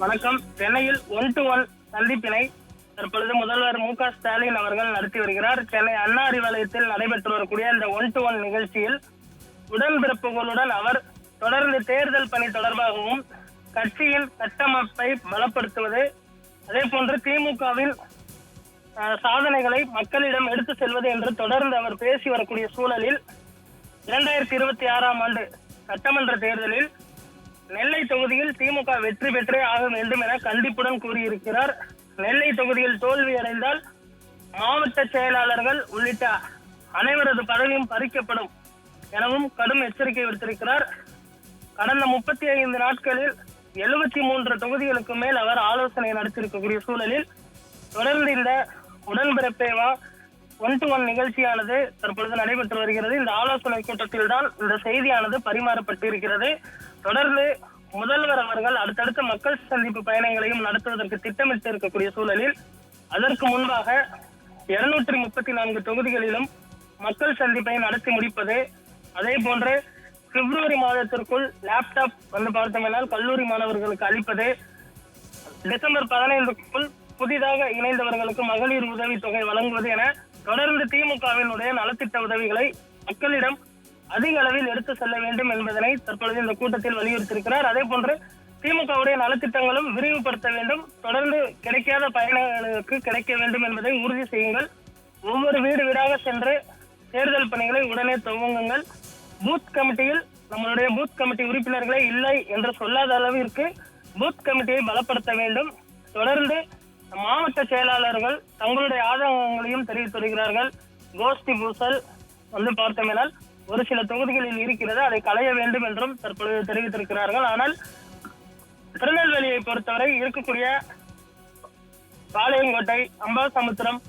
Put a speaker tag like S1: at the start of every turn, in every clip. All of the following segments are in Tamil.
S1: வணக்கம். சென்னையில் ஒன் டு ஒன் சந்திப்பினை தற்பொழுது முதல்வர் மு க ஸ்டாலின் அவர்கள் நடத்தி வருகிறார். சென்னை அண்ணா அறிவாலயத்தில் நடைபெற்று வரக்கூடிய இந்த ஒன் டு ஒன் நிகழ்ச்சியில் உடன்பிறப்புகளுடன் அவர் தொடர்ந்து தேர்தல் பணி தொடர்பாகவும் கட்சியின் கட்டமைப்பை பலப்படுத்துவது அதே போன்று திமுகவின் சாதனைகளை மக்களிடம் எடுத்து செல்வது என்று தொடர்ந்து அவர் பேசி வரக்கூடிய சூழலில் இரண்டாயிரத்தி இருபத்தி ஆறாம் ஆண்டு சட்டமன்ற தேர்தலில் நெல்லை தொகுதியில் திமுக வெற்றி பெற்றே ஆக வேண்டும் என கண்டிப்புடன் கூறியிருக்கிறார். நெல்லை தொகுதியில் தோல்வி அடைந்தால் மாவட்ட செயலாளர்கள் உள்ளிட்ட அனைவரது பதவியும் பறிக்கப்படும் எனவும் கடும் எச்சரிக்கை விடுத்திருக்கிறார். கடந்த முப்பத்தி ஐந்து நாட்களில் எழுபத்தி மூன்று தொகுதிகளுக்கு மேல் அவர் ஆலோசனை நடத்திருக்கக்கூடிய சூழலில் தொடர்ந்து இந்த உடன்பிறப்பேவா ஒன் டு ஒன் நிகழ்ச்சியானது தற்பொழுது நடைபெற்று வருகிறது. இந்த ஆலோசனை கூட்டத்தில் தான் இந்த செய்தியானது பரிமாறப்பட்டிருக்கிறது. தொடர்ந்து முதல்வர் அவர்கள் அடுத்தடுத்த மக்கள் சந்திப்பு பயணங்களையும் நடத்துவதற்கு திட்டமிட்டு இருக்கக்கூடிய சூழலில் அதற்கு முன்பாக இருநூற்றி முப்பத்தி நான்கு தொகுதிகளிலும் மக்கள் சந்திப்பை நடத்தி முடிப்பது அதே போன்று பிப்ரவரி மாதத்திற்குள் லேப்டாப் வந்து பார்த்தோம்னால் கல்லூரி மாணவர்களுக்கு அளிப்பது டிசம்பர் பதினைந்துக்குள் புதிதாக இணைந்தவர்களுக்கு மகளிர் உதவித்தொகை வழங்குவது என தொடர்ந்து திமுகவினுடைய நலத்திட்ட உதவிகளை மக்களிடம் அதிக அளவில் எடுத்து செல்ல வேண்டும் என்பதனை தற்பொழுது இந்த கூட்டத்தில் வலியுறுத்தியிருக்கிறார். அதே போன்று திமுகவுடைய நலத்திட்டங்களும் விரிவுபடுத்த வேண்டும். தொடர்ந்து கிடைக்காத பயனாளிகளுக்கு கிடைக்க வேண்டும் என்பதை உறுதி செய்யுங்கள். ஒவ்வொரு வீடு வீடாக சென்று தேர்தல் பணிகளை உடனே துவங்குங்கள். பூத் கமிட்டியில் நம்மளுடைய பூத் கமிட்டி உறுப்பினர்களே இல்லை என்று சொல்லாத அளவிற்கு பூத் கமிட்டியை பலப்படுத்த வேண்டும். தொடர்ந்து மாவட்ட செயலாளர்கள் தங்களுடைய ஆதங்கங்களையும் தெரிவித்து வருகிறார்கள் கோஷ்டி பூசல் வந்து பார்த்தோமெனால் ஒரு சில தொகுதிகளில் இருக்கிறது அதை களைய வேண்டும் என்றும் தற்பொழுது தெரிவித்திருக்கிறார்கள். ஆனால் திருநெல்வேலியை பொறுத்தவரை இருக்கக்கூடிய பாளையங்கோட்டை அம்பாசமுத்திரம்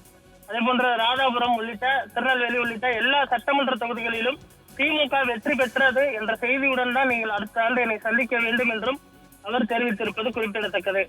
S1: அதே போன்ற ராதாபுரம் உள்ளிட்ட திருநெல்வேலி உள்ளிட்ட எல்லா சட்டமன்ற தொகுதிகளிலும் திமுக வெற்றி பெற்றது என்ற செய்தியுடன் தான் நீங்கள் அடுத்த ஆண்டு என்னை சந்திக்க வேண்டும் என்றும் அவர் தெரிவித்திருப்பது குறிப்பிடத்தக்கது.